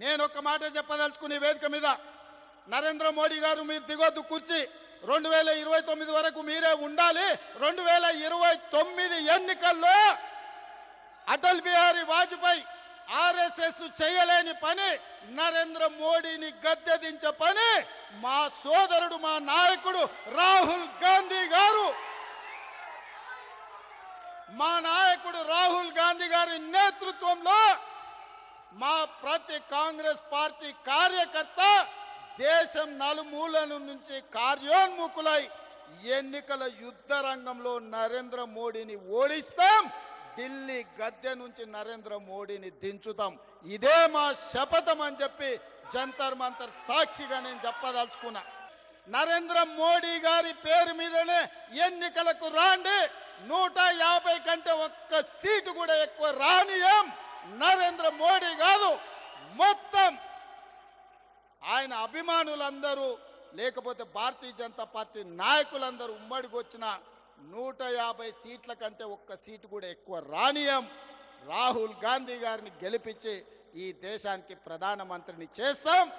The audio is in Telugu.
నేను ఒక మాట చెప్పదలుచుకునే వేదిక మీద నరేంద్ర మోడీ గారు మీరు దిగొద్దు కుర్చీ. రెండు వేల ఇరవై తొమ్మిది వరకు మీరే ఉండాలి. రెండు వేల ఇరవై తొమ్మిది ఎన్నికల్లో అటల్ బిహారీ వాజ్పేయి ఆర్ఎస్ఎస్ చేయలేని పని నరేంద్ర మోడీని గద్దెదించే పని మా సోదరుడు మా నాయకుడు రాహుల్ గాంధీ గారు. మా నాయకుడు రాహుల్ గాంధీ గారి నేతృత్వంలో మా ప్రతి కాంగ్రెస్ పార్టీ కార్యకర్త దేశం నలుమూలల నుంచి కార్యోన్ముఖులై ఎన్నికల యుద్ధ రంగంలో నరేంద్ర మోడీని ఓడిస్తాం ఢిల్లీ గద్దె నుంచి నరేంద్ర మోడీని దించుతాం. ఇదే మా శపథం అని చెప్పి జంతర్ మంతర్ సాక్షిగా నేను చెప్పదలుచుకున్నా. నరేంద్ర మోడీ గారి పేరు మీదనే ఎన్నికలకు రాండి. నూట యాభై కంటే ఒక్క సీటు కూడా ఎక్కువ రానియం నరేంద్ర మోడీ కాదు మొత్తం ఆయన అభిమానులందరూ లేకపోతే భారతీయ జనతా పార్టీ నాయకులందరూ ఉమ్మడికి వచ్చిన నూట యాభై సీట్ల కంటే ఒక్క సీటు కూడా ఎక్కువ రానియం. రాహుల్ గాంధీ గారిని గెలిపించి ఈ దేశానికి ప్రధానమంత్రిని చేస్తాం.